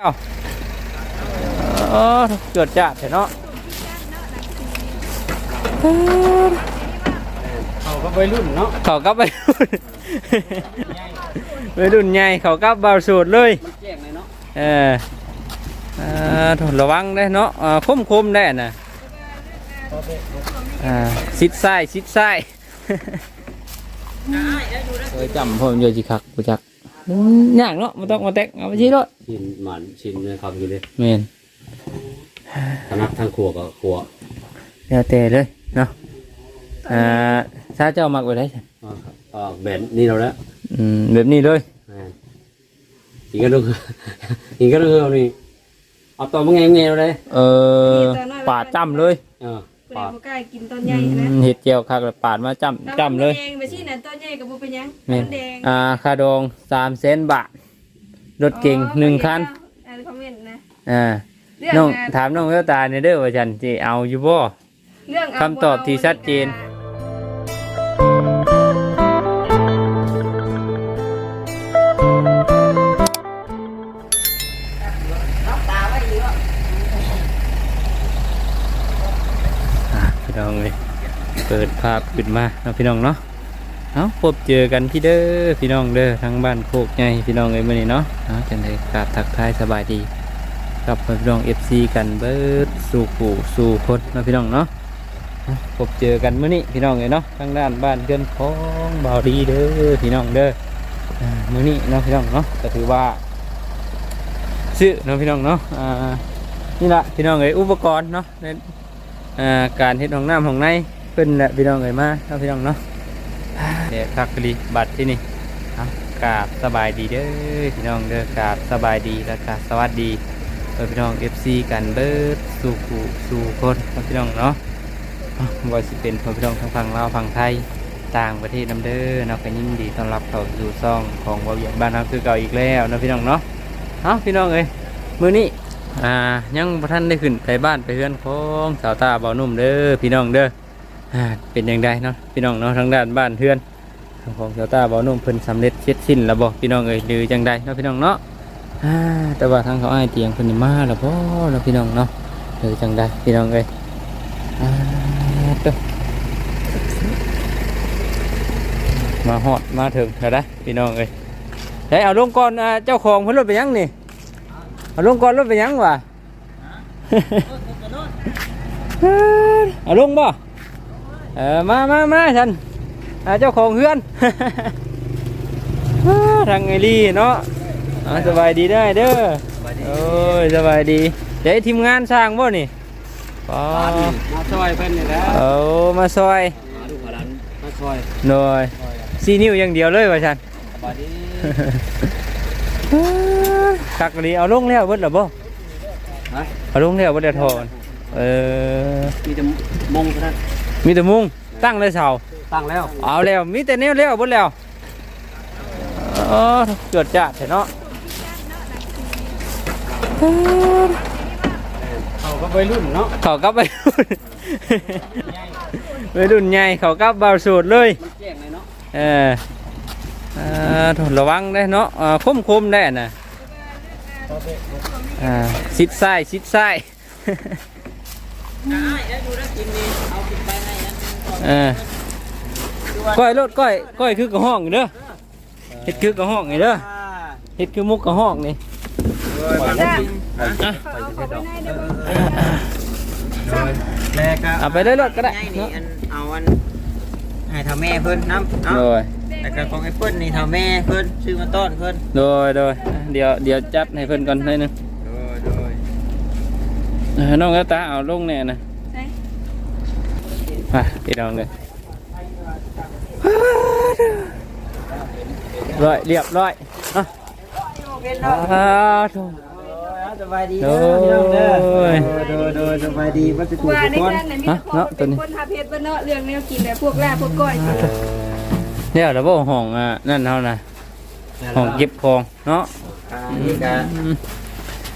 เอ้าเออเกิดจากเนาะเขาก็วัยรุ่นเนาะเขากลับไปรุ่นไปรุ่นใหญ่เขากลับเบาสูตรเลยมันแจ้งเลยเนาะเออเออโถระวังได้เนาะเออคมคมๆได้น่ะอ่าซิดไส้ายซิดไส้ายเคยจำผมอยู่จิคักกูจักอืม ยากเนาะมันต้องมาแตกเอาไปชี้รถชินหมันชินเลยครับอยู่เลยเมนทางนักทางครัวก็ครัวเดี๋ยวเตะเลยเนาะอ่าซาเจ้ามักไว้ได้ใช่อ่าครับอ่าแบนนี่เราแล้วอืมแบบนี้เลยอ่าอีกก็ต้องอีกก็ต้องเอานี่เอาตัวมึงไงมึงไงเราเลยเออปาดจ้ำเลยเออคุณ ปาดผู้กล้ากินต้นใหญ่นะอืมเห็ดเจียวคักเลยปาดมาจ้ำจ้ำเลยแดงไปที่นั่นต้นใหญ่กับบุเป็นหยังแม่นต้นแดงอ่าคาดองสามเซนบาทรถเก่งหนึ่งคันอ่านคอมเมนต์นะอ่าเรื่องน้องงานถามน้องเวลตาในเด้อว่าฉันจะเอาอยู่บ่เรื่องเาคำตอบที่ชัดเจน น้องเลยเปิดภาพขึ้นมาเนาะพี่น้องเนาะเอาพบเจอกันพี่เด้อพี่น้องเด้อทั้งบ้านโคกใหญ่พี่น้องเลยมื่อนี้เนาะเอาจังไดกราบทักทายสบายดีกับพี่น้องเอฟซีกันเบิดสู่ผู้สู่คนนาะพี่น้องเนาะพบเจอกันมื่อนี้พี่น้องเลยเนาะทางด้านบ้านเกินของบ่าวดีเด้อพี่น้องเด้ออ่ามื่อนี้เนาะพี่น้องเนาะก็ถือว่าซื้อเนาะพี่น้องเนาะนี่แหละพี่น้องเลยอุปกรณ์เนาะในอ่า การเฮ็ดห้องน้ำห้องในเพิ่นแหละพี่น้องเอ้ยมาเนาะพี่น้องเนาะเดี๋ยวคักกะลีบัตรที่นี่เอากราบสบายดีเด้อพี่น้องเด้อกราบสบายดีแล้วก็สวัสดีเออพี่น้อง FC กันเบิดสู่ผู้สู่คนพี่น้องเนาะว่าสิเป็นพี่น้องทั้งฝั่งลาวฝั่งไทยต่างประเทศนํเด้อเนาะก็ยินดีต้อนรับเข้าสู่ซ่องของบ่าวเหยียดบ้านเฮาคือเก่าอีกแล้วนะพี่น้องเนาะเอาพี่น้องเอ้ยมื้อนี้ อ่ายังพระท่านได้ขึ้นไปบ้านไปเฮือนของสาวตาเบานุ่มเด้อพี่น้องเด้ออ่าเป็นอยังไงเนาะพี่น้องเนาะทางด้านบ้านเฮือนของสาวตาเบานุ่มเพิ่นสำเร็จเสร็จสิ้นแล้วบ่พี่น้องเอ้ยหรือจังใดเนาะพี่น้องเนาะอ่าแต่ว่าทางเขาไอ้เตียงเพิ่นมาแล้วบ่เนาะพี่น้องเนาะหรือจังใดพี่น้องเอ้ยอ่าเด้อมาฮอดมาถึงแล้วได้พี่น้องเอ้ยได้เอาลงก่อนอ่าเจ้าของเพิ่นรถไปยังนี่ เอาลงก่อนรถไปยังวะเอาลงบ่เออมามามาฉันอ่าเจ้าของเฮือนทางไอรีเนาะอ่าสบายดีได้เด้อโอ้ยสบายดีเดี๋ยวทีมงานสร้างบ่นี่ปอมาซอยเพิ่นนี่แหล้วเอามาซอยมาดูขอรันมาซอยหน่อยซีนิ้วอย่างเดียวเลยว่าฉันสบายดี คักดีเอาลงแล้วเบิดหรอบ่ฮะเอาลงแล้วเบิดแล้วทอนเออมีแต่มงเท่านั้นมีแต่มุงตั้งเลยเสาตั้งแล้ว เอาแล้วมีแต่แนวแล้วเบดแล้วเออเกิดจากเนาะเขาก็วัยรุ่นเนาะเขากลับไปรุ่นไปรุ่นใหญ่เขากลับเบาสูตรเลยมันแจ้งเลยเนาะเออเออโถ ระวังได้เนาะเออคมคมๆได้น่ะอ่าซิดไส้ายซิดไส้ายเออก้อยรถก้อยก้อยคือกระห้องอยู่เด้อเฮ็ดคือกระห้องนี่เด้อเฮ็ดคือมุกกระห้องนี่อะเขาเอาเขาไปไหนเด้อแม่ก็เอาไปเลยรถก็ได้นี่เนาะอันเอาอันให้เท่าแม่เพิ่นน้ำโดเนาะย แต่ก็ของไอ้เพิ่นนี่เท่าแม่เพิ่นซื้อมาต้อนเพิ่นโดยโดยเดี๋ยวเดี๋ยวจัดให้เพิ่นก่อนหน่อยหนึงโดยโดยเออน้องกระตาเอาลงแน่นะใช่ไปพี่น้องเลยร้อยเรียบร้อยอะอ่าถูกสบายดีโอ้เด้อพี่น้องเด้อยโดยโดยสบายดีว่าจะถูกว่าทุกในคนนั้นน่ะมีฮะแต่พ่อเนาะตัวเป็นนี้คนหาเพชรบ้านเนาะเรื่องแนวกินแบบพวกลาบพวกก้อย เนี่ยเราบอกห้องอะนั่นเท่านะห้องเก็บของเนาะอ่านี่ก็อืม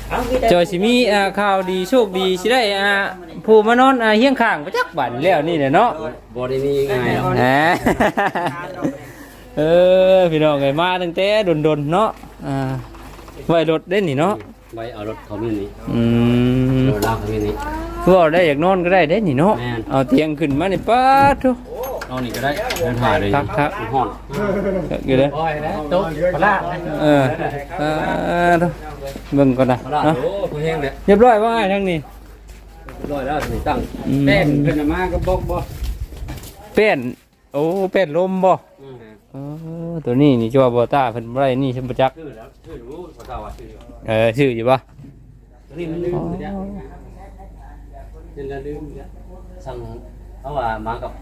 เอามีแต่จอยสิมีอ่าข่าวดีโชคดีสิได้อ่าผู้มานอนอ่าเฮียงข้างประจักบันแล้วนี่แหละเนาะบอได้มีง่ายหรอกแหมเออพี่น้องไงมาตั้งแต่ดนๆเนาะอ่าไว้รถได้นี่เนาะไว้เอารถเขามีนี่อืมรถลากเขามีนี่คือเอาได้อยากนอนก็ได้เด้นี่เนาะแม่นเอาเตียงขึ้นมานี่ป๊าดทุ เอานี่ก็ได้เดินผ่านเลยครับครับห้อนอยู่เด้อโอ้ยนะโต๊ะปลาเออเออทุเบิ่งก่อนนะปลาเนาะโอ้ผู้แห้งเลยเรียบร้อยว่าไงทั้งนี้ร้อยแล้วนี่ตั้งอืมแป้งเป็นมาก็บอกบ่เป็นโอ้เป็นลมบ่เออตัวนี้นี่จัวบ่ตาเพิ่นบ่ได้นี่ฉันบ่จักชื่อแล้วชื่อรู้ภาษาว่าชื่อเออชื่ออยู่บ่นี่มันลืมเลยเนี่ยเป็นละลืมเนี่ยสั่ง เอาว่ามากับ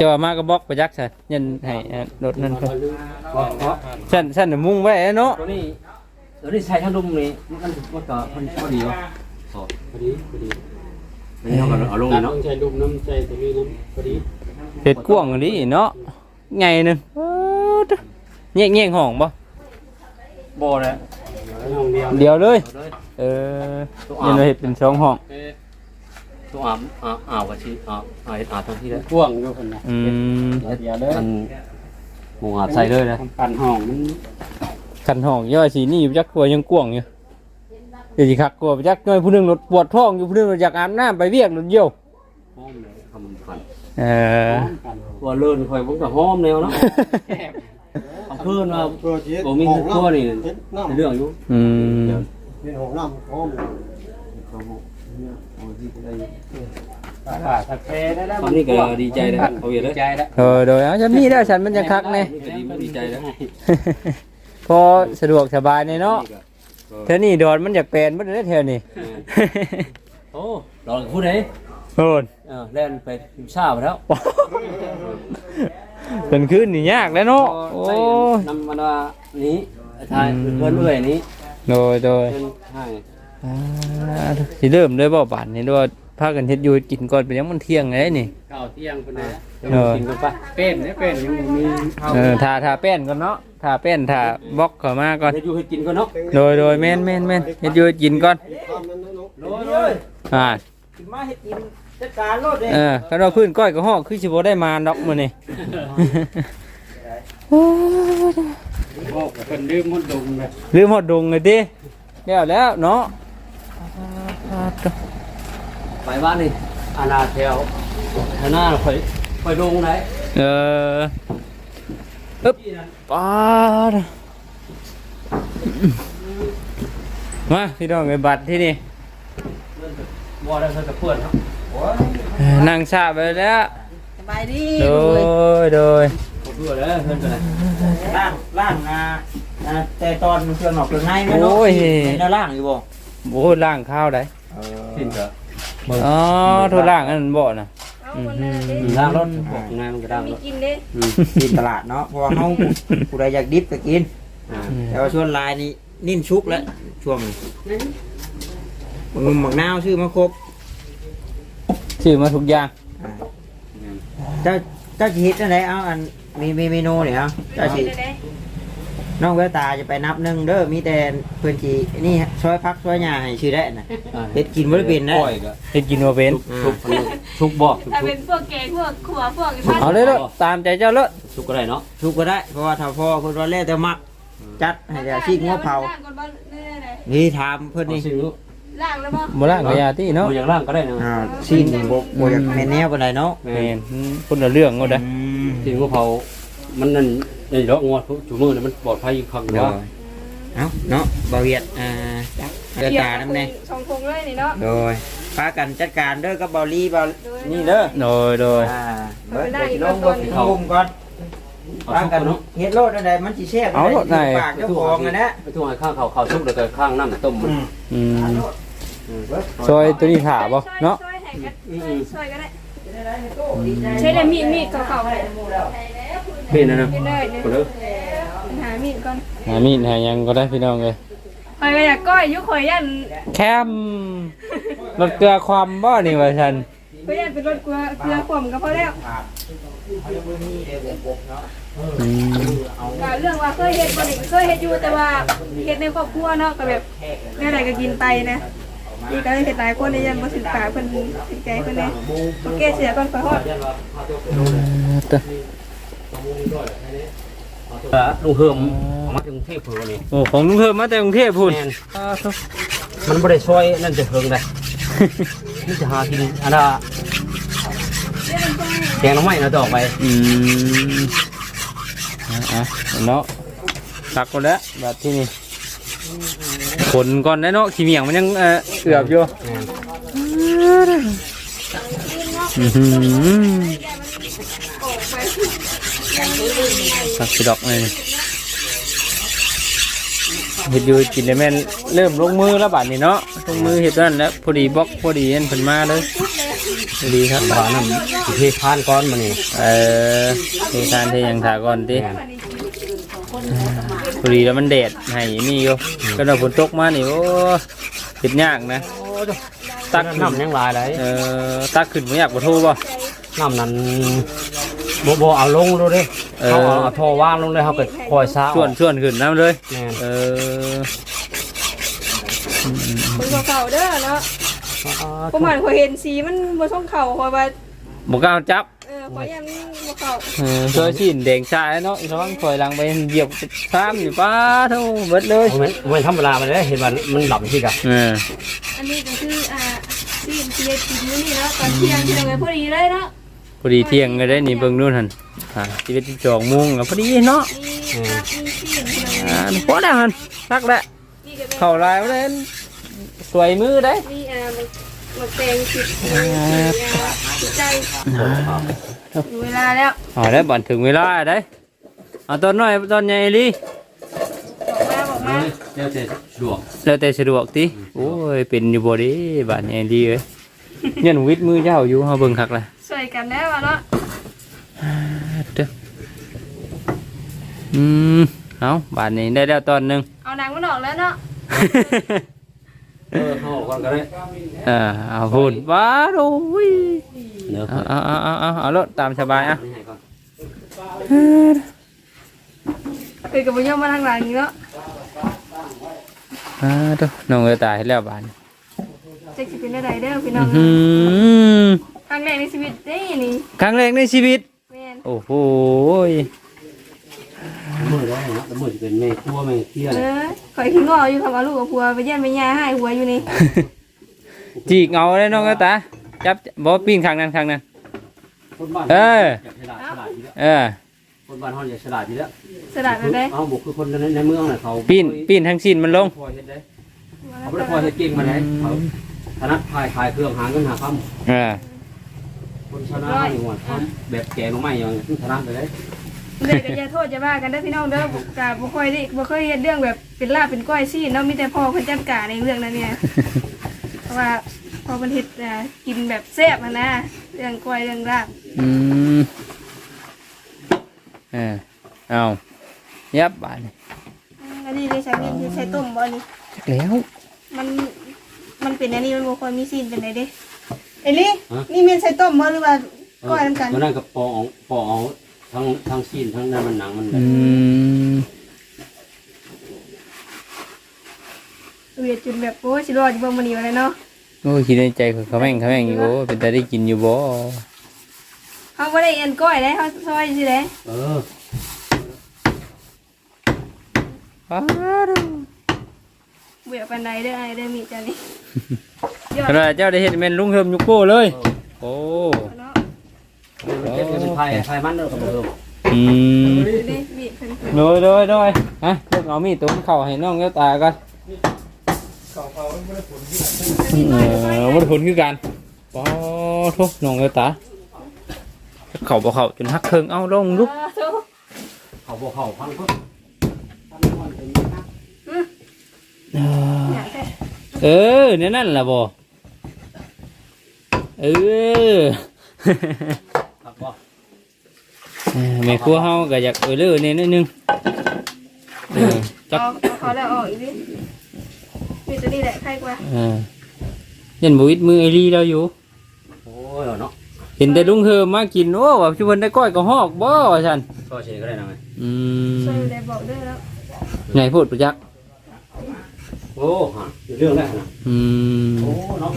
จะว่ามาก็บอกบ่จักซะยันให้เอ่อรถนั่นเพิ่นบอกเพราะฉันฉันน่ะมุ่งไว้เนาะตัวนี้ตัวนี้ใช้ทั้งดุมนี่มันมันก็มันพอดีวะสอดพอดีพอดีนี่เขาก็เอาลงเนาะใช้ดุมน้ำใช้ตัวนี้น้ำพอดีเฮ็ดกว้างอันนี้เนาะไงนึงเออเด้อแยกแยกห้องบ่บ่เลยห้องเดียวเดียวเลยเอาเลยเออยันว่าเฮ็ดเป็นสองห้อง ตัวอาบอาบอาบว่าชีอาบอาบอาบตรงที่แล้วพ่วงอยู่คนนะอืมเดี๋ยวเลยมันหมูอาบใส่เลยนะกันห้องมันคันห้องย่อยสีนี่บ่จักกลัวยังกว้างอยู่เดี๋ยวสิคักกลัวบ่จักน้อยผู้หนึงรถปวดท้องอยู่ผู้หนึงรถอยากอาบน้ำไปเวียกรถเยี่ยวห้อมเลยทำกันเออตัวเลื่อนคอยพวกกับห้อมแนวเนาะเอาเพื่อนมาผมมีตัวนี่เรื่องอยู่อืมเป็นห้องน้ำห้อง ถ้าแพ้ได้แล้วตอนนี้ก็ดีใจนะเขาเยอะเลยดีใจแล้วเออโดยเอาจะมีแล้วฉันมันจะคักแน่ดีใจแล้วพอสะดวกสบายในเนาะเท่านี้ดอนมันอยากแปลนมันได้แถวนี้โอ้ลองพูดเลยโอนเออเล่นไปทีมชาติแล้วเป็นคืนนี่ยากแล้วเนาะโอ้นำมาว่านี้ทายเพื่อนเอื่อยนี้โดยโดยเพื่อนให้ อ่าสิเริ่มเลยบ่บานนี่ด้วยพากันเฮ็ดอยู่กินก่อนเป็นยังมันเที่ยงไงนี่เก่าเที่ยงคนนี้เออ กินกันปะเป็นเนี่ยเป็นยังมีเออทาทาแป้นก่อนเนาะทาแป้นทาบล็อกเข้ามาก่อน เดี๋ยวอยู่ให้กินก่อนเนาะโดยโดยแม่นแม่นแม่นเฮ็ดอยู่กินก่อนโอ้ยเลยอ่า กินมาเฮ็ดกินจัดการรถเลยเออคันว่าพื้นก้อยก็ฮ้อคือสิบ่ได้มาดอกมื้อนี้บอกคนดื้อมันดงเลยลืมฮอดดงเลยติแล้วแล้วเนาะ ไปบ้านนี่อาณาแถวทหน้าคอยคอยดงไหนเอออึ๊บปาดมาพี่น้องไปบัตรที่นี่บ่ได้เขาจะเพื่อนเนาะเออนั่งชาไปแล้วสบายดีโดยโดยเพื่อนเลยเพื่อนกันเลยล่างล่างอ่าอ่าแต่ตอนเครื่องนอกเครื่องในไม่รู้โอ้ยในล่างอยู่บ่โอ้ล่างข้าวได้ สิ้นเถอะอ๋อโทรล่างอันนั้นบ่นะเอาคนนั้นเด้ล้างรถงานมันก็ล้างมีรถกินเด้กินตลาดเนาะเพราะว่าเฮาผู้ใดอยากดิบก็กิน อ่าแต่ว่าช่วงลายนี่นิ่นชุกแล้วช่วงนี้มึงหมักนาวชื่อมาครบชื่อมาทุกอย่างเจ้าเจ้าชีฮิตอะไรเอาอันมีมีเมนูเนี่ยเอาเจ้าชีเด้เด้ น้องแววตาจะไปนับหนึ่งเด้อมีแต่เพื่อนชีนี่ซอยพักซอยหญ้าให้ชื่อได้น่ะเฮ็ดกินบ่ได้เป็นนะ ก้อยก็เฮ็ดกินบ่เป็นทุกทุกบอกทุกถ้าทุเป็กนพวกแกงพวกขัวพวกอีพันเอาเลยเด้อตามใจเจ้าเลยทุกก็ได้เนาะทุกก็ได้เพราะว่าถ้าพ่อเพิ่นว่าแล้วแต่มักจัดให้แต่ชีกงัวเผาล่างก่อนบ่นี่เลยนี่ถามเพิ่นนี่นี่สิรู้ล่างแล้วบ่บ่ล่างก็อยาติเนาะอย่างล่างก็ได้นะอ่าชีกนี่บ่บ่อยากแม่นแนวปานใดเนาะแม่แม่นคนละเรื่องก็ได้อืมที่งูเผามันนั่น ในดอกงัวจุมือเนี่ยมันปลอดภัยอยู่ครั้งเดียวเอ้าเนาะบ่าวเวียดอ่าแววตานํแน่สองคงเลยนี่เนาะโดยพากันจัดการเด้อกับเบาลีเบานี่เด้อโดยโดยอ่าเบิดเดี๋ยวสิลงเบิดสิลงก่อนเอาพาทุกกัคนนเนาะเฮ็ดโลดอะไรมันสิแซ่บปากเจ้าของอะนะไปทุ่งข้างเขาเขาทุกแล้วก็ข้างน้ำต้มมันอืมซอยตัวนี้ถาบ่เนาะ ช่วยให้กันช่วยก็ได้ใช้ได้มีดมีดเก่าๆเลย เป็นนะนะเป็นเลยคนเลยหามีดก่อนหามีดหาหยังก็ได้พี่น้องเอ้ยคอยก็อยากก้อยยุข่อยยันแคมรถเกลือความบ่นี่ว่าซั่นข่อยยันเป็นรถเกลือเกลือข่มก็พอแล้วอืมก็เรื่องว่าเคยเฮ็ดบ่ได้เคยเฮ็ดอยู่แต่ว่าเฮ็ดในครอบครัวเนาะก็แบบแม่ใดก็กินไปนะนี่ก็เลยเฮ็ดหลายคนได้ยันบ่สินปากเพิ่นสิใจเพิ่นแน่โอเคเสียก่อนไปฮอ ดตะลุงเฮิมออกมาจากกรุงเทพเผื่อนี่โอ้ของลุงเพิ่มมาแต่กรุงเทพพุ่นแม่นอ้าวมันไม่ได้ช่วยนั่นจะเพิงเลยนี่จะหากินอันน่ะแกงน้ำไหม้นะต่อไปอืมอะอะเนาะตักก่อนแล้วแบบที่นี่ขนก่อนนะเนาะขี้เหมียงมันยังเอ่อเอือบอยู่อื้อหือ ตักสิดอกเลยเห็ดอยู่กินได้แม่นเริ่มลงมือแล้วบัดนี้เนาะลงมือเห็ดนั่นแล้วพอดีบล็อกพอดีนั่นเพิ่นมาเลยพอดีครับบ้านนั่นสิเทพานก้อนมานี่เออเททานเทหยังถาก่อนติพอดีแล้วมันแดดให้นี่อยู่ก็เราฝนตกมานี่โอ้เห็ดยากนะตัตักกน้ำยังหลายเลยเออตักขึ้นไม่อยากบ่โทรบ่น้ำนั้นโบโบเอาลงดูดิเออ เขาเอาเอาท่อว่างลงเลยเขาก็คอยซ่าส่วนส่วนขึ้นน้ำเลย แม่นเออคนเก่าๆเด้อเนาะประมาณข่อยเห็นสีมันบ่ช่องเข่าข่อยว่าบ่กล้าจับเออข่อยยังบ่เข้าเออเคยชินแดงชายเนาะอีน้องถอยหลังไปเหยียบซ้ำอยู่ป้าเท่าเบิดเลยโมเมนต์โมเมนต์ธรรมดาไปเลยเห็นมันมันหลับที่กันเอออันนี้ก็คืออ่าซีนเทียกินมื้อนี้เนาะตอนเที่ยงที่เราไปพอดีเลยเนาะ พอดีเที่ยงก็ได้นี่เบิ่งนู่นหั่นอ่าชีวิตที่จองมุงก็พอดีเนาะมีอะมีซีนที่เราอ่าพอแล้วหั่นตักแล้วมีก็เป็นเข้าลายบ่ได้สวยมือได้มีอ่ามันมันแตงสิบอ่าสิบใจอยู่เวลาแล้วเอาได้บันถึงเวลาได้เอาตอนน้อยตอนใหญ่ลีบอกมาบอกมาเดี๋ยวจะสะดวกแล้วแต่สะดวกติโอ้ยเป็นอยู่บ่เดีบาดใหญ่ลีเอ้ยยันวิทย์มือเจ้าอยู่เฮาเบิ่งคักล่ะช่ วยกันแล้วอะเนาะเด้ออืมเอาบาดนี้ได้แล้วตอนหนึง เอาหนังมันออกแล้วเนาะเออเขาบอกก่อนก็ได้เออเอาพูดว้าโอ้ยเดี๋ยวเอาเอาเอาเอาเอาเอารถตามสบายอะนี่ให้ก่อนเคยกับพ่อยมมาทางหลังนี้เนาะอ่าเด้อน้องเอ้ยตายแล้วบาดนี้เจ๊สิเป็นได้เด้อพี่น้ออื้งอหือ ครั้งแรกในชีวิตเด้นี่ครั้งแรกในชีวิต แม่นโอ้โหมือได้นะมือจะเป็นแม่ครัวแม่เที่ยเอเลยอข่อยขี้งออยู่คำเอาลูกกับผัวไปเยี่ยมไปย่าให้หัวอยู่นี่จีกเอาเลยน้องเอ้ยตาจับบ่ปีนข้างนั้นข้างนั้น คนบ้านเอออยากฉลาดฉลาดอยู่แล้วเออ คนบ้านเขาอยากฉลาดอยู่แล้วสลัดอะไรได้เอาบุกคือคนในในเมืองน่ะเขาปีนปีนทั้งสิ้นมันลง พอเฮ็ดได้เขาไม่ได้พอเฮ็ดเก่งมาได้เขาถนัดพายขายเครื่องหาเงินหาคเออำ คนชนะเขาอยู่หมดเขาแบบแกงลงไม่อย่างถนัดไปเลยเด็กก็อย่าโทษอย่าว่ากันเด้อพี่น้องเด้อกะบ่ค่อยได้บ่เคยเฮ็ดเรื่องแบบเป็นลาบเป็นก้อยซี่เนาะมีแต่พ่อเพิ่นจัดการในเรื่องนั้นเนี่ยเพราะว่าพอเพิ่นเฮ็ดอ่ากินแบบแซ่บอะนะเรื่องก้อยเรื่องลาบอืมเออเอายับบาดนี่อืมอันนี้เลยใช้นี่ใช้ต้มบ่นี่จักแล้ว มันมันเป็นอันนี้มันบ่ค่อยมีซีนเป็นไดเด้ เอลี่นี่แม่นใช้ต้มบ่หรือว่าก้อยนำกัน มันนั่นกับปอเอาปอเอาทั้งทั้งซีนทั้งนั้นมันหนังมันอืมเวียดจนแบบโอ้ยสิรอดอยู่บ่มื้อนี้ว่าเลยเนาะโอ้ยคิดในใจเขาเขาแม่งเขาแม่งอยู่โอ้เป็นแต่ได้กินอยู่บ่เฮาบ่ได้เอ็นก้อยได้เฮาซอยสิเด้เอออ้าวเบื่อปานใดเด้อไอ้เด้อมีจ้ะนี่ยอ ขดนาดเจ้าได้เห็นแม่นลุงเฮิมยุกโป้เลย โอ้เนาะเก็บเงินเป็นไทยไทยมันเด้อครับผมอืมดูดิมีเพิ่นโดยโดยโดยฮะเลือกเอามีดตุ้มเข่าให้น้องเจ้าตากันเออมันผลคือกันปอทุกน้องเจ้าตาเข่าบ่เข่าจนหักเคิงเอาลงลุกอ่าโถ่เขาบอกเขาพันก็เอออยากได้เออเนี่ยนั่นแหละบ่ เออครับบ่เออแม่ครัวเฮาก็อยากเออเลือเนี่ยนิดนึงเออจักเอาเอาเขาแล้วออกอีกดิมีตัวนี้แหละใครกว่าเออยันบวิดมือไอรีเราอยู่ โอ้ยเนาะเห็นแต่ลุงเฮิมมากินโอ้ว่าชุบนได้ก้อยก็ฮอกบ่ว่าฉันก็เฉยก็ได้นะไงอืมช่วยได้บอกเด้อแล้วไงพูดประจักษ์โอ้ฮะเรื่องแรกนะอืมโอ้เนาะ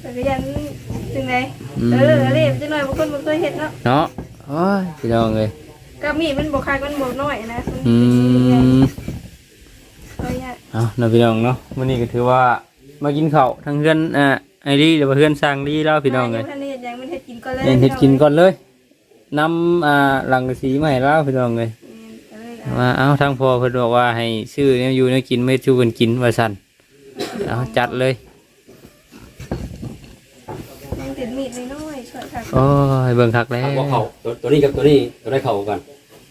แต่ก็ยังถึงไหนเอออะไรจังหน่อยบางคนบ่เคยเฮ็ดเนาะเนาะโอ้ยพี่น้องเลยก็มีดมันบ่คักมันบ่น้อยนะมันอืเป็นใหญ่มซอยใหญ่เอาเนาะพี่น้องเนาะวันนี้ก็ถือว่ามากินข้าวทั้งเพื่อนอ่าไอรีหรือว่าเพื่อนสร้างรีแล้วพี่น้องเลยท่านนี้ยังมันเฮ็ดกินก่อนเลยเห็นเห็ดกินก่อนเลยนำอ่าหลังสีมาให้แล้วพี่น้องเลยก็เลยเอา ว่าเอาทางพ่อเพิ่นบอกว่าให้ซื้อเนี่ยอยู่เนี่ยกินไม่ชูกันกินว่าสั่นเอาจัดเลยยังติดมีดน้อยๆช่วยคักโอ้ยเบิ่งคักแล้วว่าเขาตัวตัวนี้กับตัวนี้ตัวได้เข่ากัน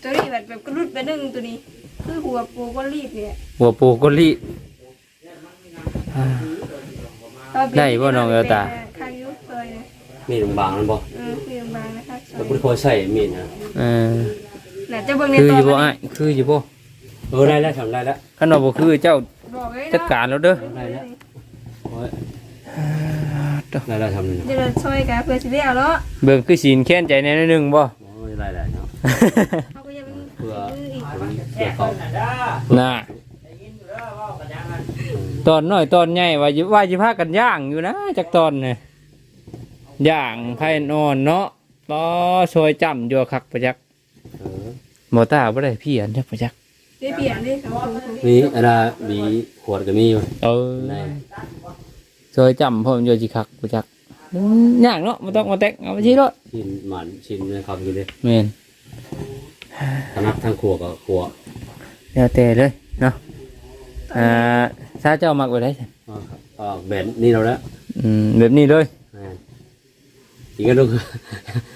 ตัวนี้แบบแบบกระลุดไปหนึงตัวนี้ คือหัวปูก็รีบเนี่ยหัวปูกลีอ่าก็เปลี่ยได้บ่น้องเอลตาข้างยุบซอยเนี่ยมีดบางๆนั่นบ่เออคือบางนะคะซอแต่ยคุณเคยใส่มีดนะเออ น่ะจะเบิ่งในคือตออนยู่บ่มันอ้ายคืออยู่บ่เออได้แล้วทำได้แล้วคันว่าบ่คือเจ้าบอกเลยจัดการแล้วเด้อได้แล้วโอ้ยได้แล้วทำนี่เดี๋ยวเราช่วยกันเพื่อสิได้เอาเนาะเบิ่งคือศีลแค้นใจแน่นิดนึงบ่ โอ้ยได้แล้วเนาะเขาก็ยังเพื่ออีกเพื่อเขาน่ะตอนน้อยตอนใหญ่ว่าสิว่าสิพากันย่างอยู่นะจักตอนเนี่ยย่างไผ่นอนเนาะบ่ซอยจ้ำอยู่คักประจักเออ หมอตาบ่ได้พี่อันจักประจักได้เปลี่ยนดิเขาคงนี่อันน่ะมีขวดก็มีอยู่เออได้ซอยจ้ำพ่อมนอยู่สิคักประจักอืมย่างเนาะบ่ต้องมาแตกเอาไปชี้รถชินหมันชินเลยครับอยู่เลยแม่นทางนับทางขวดกับขวดแล้วแต่เลยเนาะอ่าถ้าเจ้ามักไปได้ซั่นอ๋อครับอ๋อแบนนี่เราแล้วอืมแบบนี้เลยอ่าอีกก็ต้อง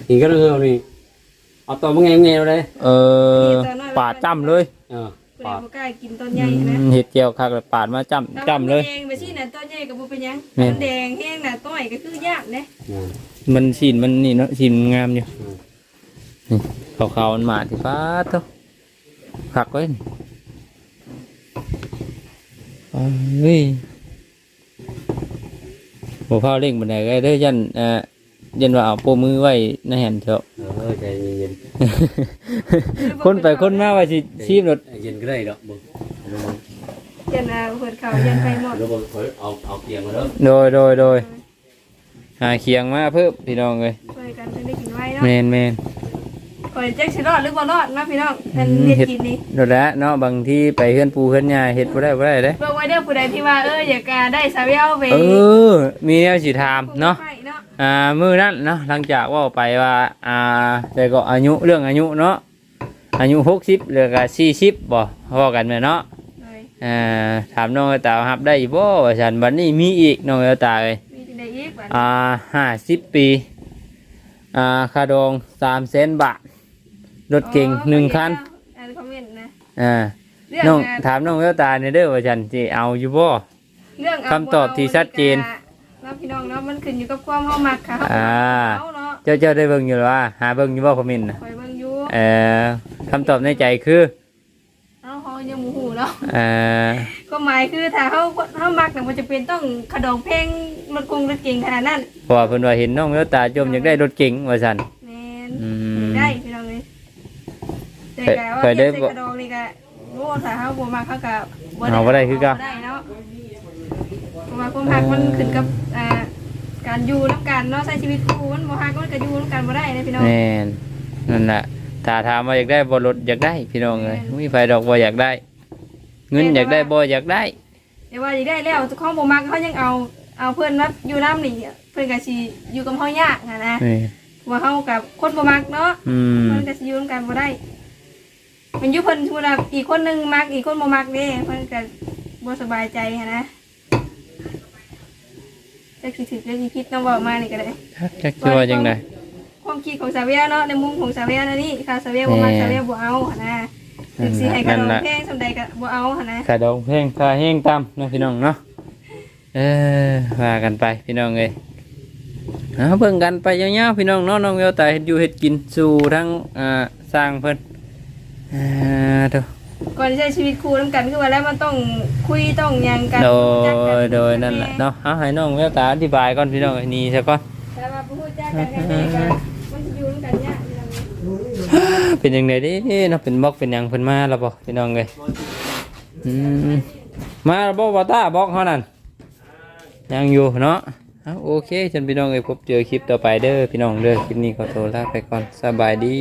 อีกก็ต้องเอานี่ เอาตัวมึงไงมึงไงเราเลยเออปาดจ้ำเลยเออเพื่ปาอดบ่กล้ากินต้นใหญ่นะอืมเห็ดเจียวคักแล้วปาดมาจ้ำจ้ำเลยแดงไปที่น่ะต้นใหญ่กับบ่เป็นหยังแม่นมันแดงแห้งน่ะต้อยก็คือยากเด้อ่ามันสีนมันนี่เนาะสีนมันงามอยู่อืมนี่ขาวๆมันมาที่ฟ้าเต้าคักไว้นี่เอ้ยบ่พาเร่งบันไดก็ได้ยันเอ่อยันว่าเอาโปรมือไว้ในแหนเถอะเออใจเย็น คนไปคนมาว่าสิชีพรถๆเย็นก็ได้ดอกมึงเอาลงยันน่ะเปิดเขายันไฟหมดเอาลงเอาเอาเตียงมาแล้วโดยโดยโดยหาเคียงมาเพิ่มพี่น้องเลยช่วยกันเพิ่นได้กินไว้เนาะแมนแมนข่อยจักสิรอดหรือบ่รอดเนาะพี่น้องเพิ่นอืมเฮ็ดเฮ็ดกินนี่โดดแล้วเนาะบางที่ไปเฮือนปูเฮือนยาเฮ็ดบ่ได้บ่ได้เด้เบิ่งไว้เด้อผู้ใดที่ว่าเอออยากจะได้สาวเยาไปเออมีแนวสิถามเนาะไฟเนาะ อ่ามื้อนั้นเนาะหลังจากเว่าไปว่าอ่าแต่ก็อายุเรื่องอายุเนาะอายุ60หรือก็40บ่เว้ากันแม่นเนาะเลยอ่าถามน้องเอลตาว่ารับได้บ่ว่าซั่นบัดนี้มีอีกน้องเอลตาเอ้ยมีจังไดอีกบัดอ่า50ปีอ่าค่าดอง300,000บาทรถเก่งหนึ่งคันอ่านคอมเมนต์นะอ่าเรื่องน้องงานถามน้องเอลตาเนี่ยเด้อว่าฉันสิเอาอยู่บ่เรื่องเาคำตอบที่ชัดเจนเนาะพี่น้องเนาะมันขึ้นอยู่กับความเฮามักค่ะอ่า เฮาเนาะเจ้าเจ้าได้เบิ่งอยู่หรือว่า หาเบิ่งอยู่บ่คอมเมนต์น่ะข่อยเบิ่งอยู่เอ่อคำตอบในใจคือเฮาเฮายังบ่ฮู้เนาะเอ่อก็หมายคือถ้าเฮาเฮามักน่ะบ่จะเป็นต้องขดองเพลงรถกงรถเก่งขนาดนั้นเพราะว่าเพิ่นว่าเห็นน้องเอลตาจมอยากได้รถเก๋งว่าซั่น แม่นอืมได้พี่น้องเอ้ยแต่ก็ว่าเคยได้เก็บบ่ใส่ขดองนี่ก็โอ้ถ้าเฮาบ่มักเฮาก็เอาบ่ได้คือเก่า บ่ได้เนาะเพราะ ว่าความรักมันขึ้นกับอ่าการอยู่นํกันเนาะใช้ชีวิตคู่มันบ่ฮักมันก็อยู่นํกันบ่ได้นะพี่น้อง แม่นนั่นน่ะถ้าถามว่าอยากได้บ่รถอยากได้ พี่น้องเอ้ยมีไฟดอกบ่อยากได้ เงินอยากได้บ่อยากได้แต่ว่าอยากได้แล้วเจ้าของบ่มักเขายังเอาเอาเพื่อนมาอยู่น้ำนี่เพื่อนก็สิอยู่กับเฮายากอะนะนี่ว่าเฮากับคนบ่มักเนาะอืมเพิ่นก็สิอยู่นำกันบ่ได้มันอยู่เพิ่นสมมุติว่าอีกคนหนึงมักอีกคนบ่มักเด้เพิ่นก็บ่สบายใจหันนะ จักสิถึกจักสิผิดเนาะเว้ามานี่ก็ได้จักสิว่าจังได๋ความคิดของสาวเวียเนาะในมุมของสาวเวียนะนี่ค่ะสาวเวียบ่มักแหม่สาวเวียบ่เอาหันนะถึงสิให้กระนั่ดนองน่ะแพงสำใดก็บ่เอาหันนะค่าดองแพงค่าแห้งต่ำเนาะพี่น้องเนาะเออว่ากันไปพี่น้องเอ้ยเอาเบิ่งกันไปยาวๆพี่น้องเนาะน้องเวลตาเฮ็ดอยู่เฮ็ดกินสู่ทั้งอ่าสร้างเพิ่นอ่าเด้อ ก่อนที่ใช้ชีวิตคู่นํกันคือว่าแล้วมันต้องคุยต้องหยังกันโดรู้จักกัยโดยนั่นแหละเนาะเอาให้น้องเวลตาอธิบายก่อนพี่น้องเอ้ยนี่ซะก่อนแต่ว่าผู้รู้จักกันกันเองกันมันจะอยู่ร่วมกันยากพี่น้องเอ้ยเป็นยังไงเด้เนาะเป็นบล็อกเป็นหยังเพิ่นมาแล้วบ่พี่น้องเอ้ยอืมมาแล้วบ่บ่ตาบล็อกเฮานั่นยังอยู่เนาะเอาโอเคจนพี่น้องเอ้ยพบเจอคลิปต่อไปเด้อพี่น้องเด้อคลิปนี้ขอตัวลาไปก่อนสบายดี